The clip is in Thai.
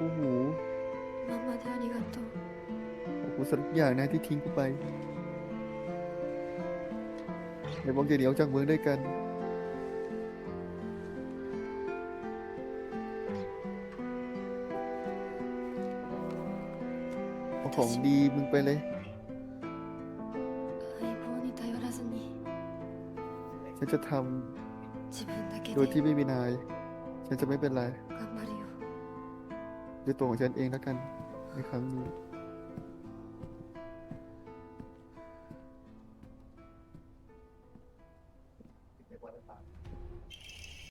โอ้โหママでありがとうขอบคุณสำหรัทุกอย่างนะที่ทิ้งกูไปในบอกจะเหนียวจากเมืองด้วยกัน เอาของดีมึงไปเลยฉันจะทำโดยที่ไม่มีนาย ฉันจะไม่เป็นไร ด้ตัวของฉันเองแล้วกันในครั้งนี้